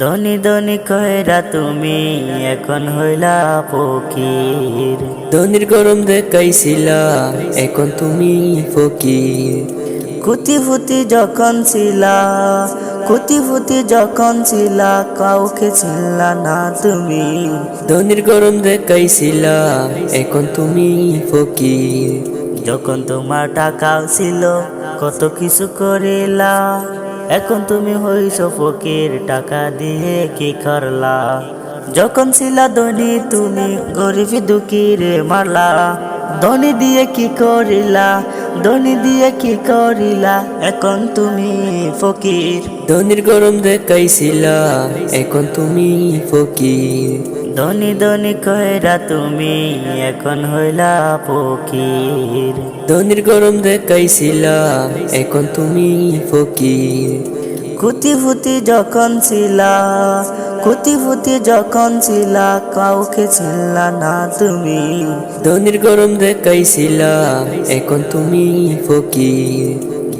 ধনী ধনি কয়রা তুমি এখন হইলা ফকির। ধনির গরম দেখাইছিলা এখন তুমি ফকির। কুতি ফুতি যখন ছিলা কুতি ফুতি যখন ছিলা কাউকে ছিলা না তুমি। ধনির গরম দেখাইছিলা এখন তুমি ফকির। যখন তোমার টাকাও ছিল কত কিছু করিলা। এখন তুমি হইছ ফকির, টাকা দিয়ে কি করলা যখন ছিলা ধনী, তুমি গরিবী দুঃখীরে মারলা। ধনী দিয়ে কি করিলা? ধনী দিয়ে কি করিলা? এখন তুমি ফকির। ধনির গরম দেখাইছিলা, এখন তুমি ফকির। ধনী ধনী কয়রা তুমি এখন হইলা ফকির। ধনির গরম দেখাইছিলা এখন তুমি ফকির। কুতি ফুতি যখন ছিলা কুতি ফুতি যখন ছিলা কাউকে ছিলা না তুমি। ধনির গরম দেখাইছিলা এখন তুমি ফকির।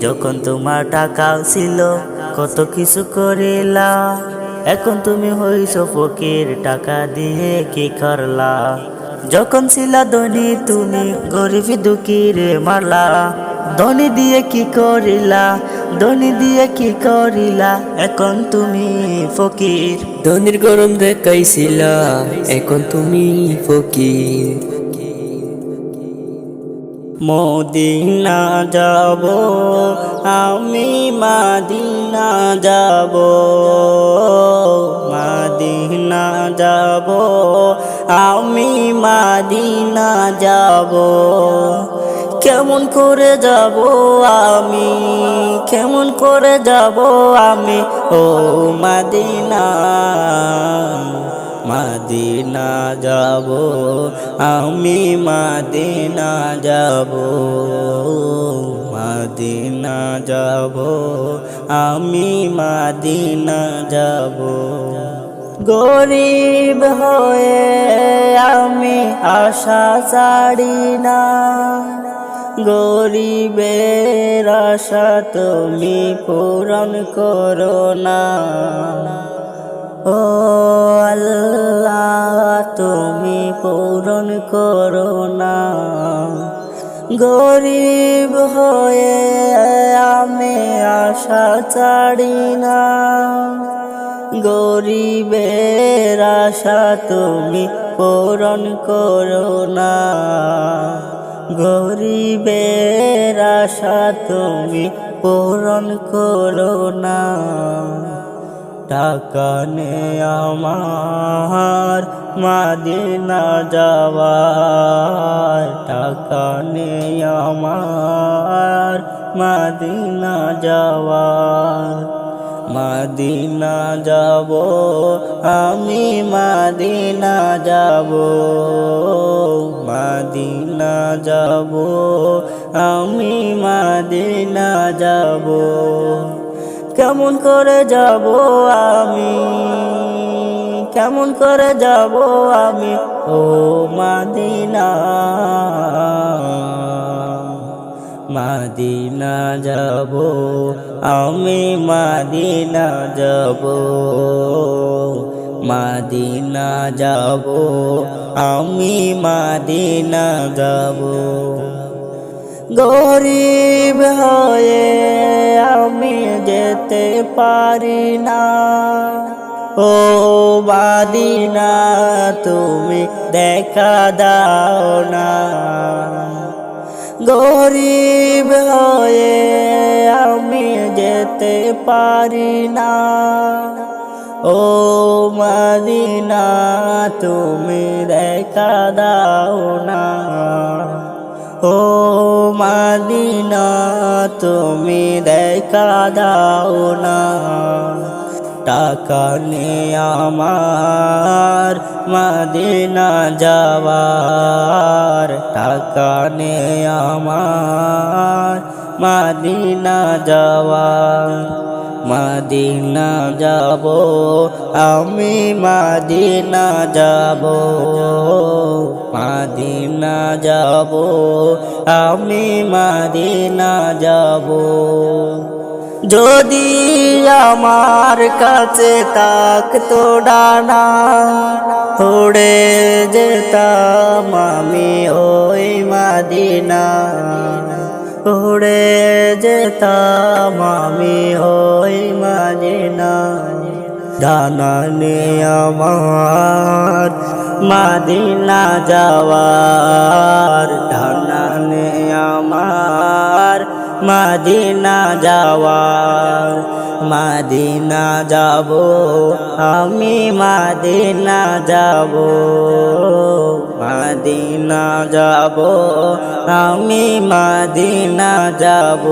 যখন তোমার টাকাও ছিল কত কিছু করিলা এখন তুমি হইছ ফকির, টাকা দিয়ে কি করলা? যখন ছিলা ধনী, তুমি গরিবী দুঃখীরে মারলা ধনী দিয়ে কি করিলা? ধনী দিয়ে কি করিলা? এখন তুমি ফকির। ধনির গরম দেখাইছিলা, এখন তুমি ফকির। মদিনা যাব, আমি মাদিনা যাব মাদিনা যাব, আমি মাদিনা যাব। কেমন করে যাব আমি, কেমন করে যাব আমি, ও মাদিনা। মাদিনা যাব, আমি মাদিনা যাব। মাদিনা যাব, আমি মাদিনা যাব। গরিব হয়ে আমি আশা ছাড়ি না। গরিবের আশা তুমি পূরণ করো না। ও পূরণ করো না। গরিব হয়ে আমি আশা ছাড়ি না। গরিবের আশা তুমি পূরণ করো না। গরিবের আশা তুমি পূরণ করো না। টাকা নে আমার মাদিনা যাওয়ার। টাকা নে আমার মাদিনা যাওয়ার। মাদিনা যাব, আমি মাদিনা যাব। মাদিনা যাব, আমি মাদিনা যাব। কেমন করে যাব আমি? কেমন করে যাব আমি? ও মাদিনা মাদিনা যাব, আমি মাদিনা যাব মাদিনা যাব, আমি মাদিনা যাব। গরিব হয়ে যেতে পারি না। ও বাদিনা তুমি দেখা দাও না। গরিব হয়ে আমি যেতে পারি না। ও মাদিনা, তুমি দেখা দাও না। ও মাদিনা তুমি দেখা দাও না। টাকা নে আমার মাদিনা যাওয়ার। টাকা নে আমার মাদিনা যাওয়ার। মাদিনা যাব, আমি মাদিনা যাব। যাব, আমি মাদিনা যাব। যদি আমার কাছে থাকতো ডানা, উড়ে যেতাম আমি ওই মাদিনা। উড়ে যেতাম আমি ওই মাদিনা। ডানা নিয়ে আমার মাদিনা যাওয়ার ডানা নিয়ে আমার মাদিনা যাওয়ার, মাদিনা যাব, আমি মাদিনা যাব মাদিনা যাব, আমি মাদিনা যাব।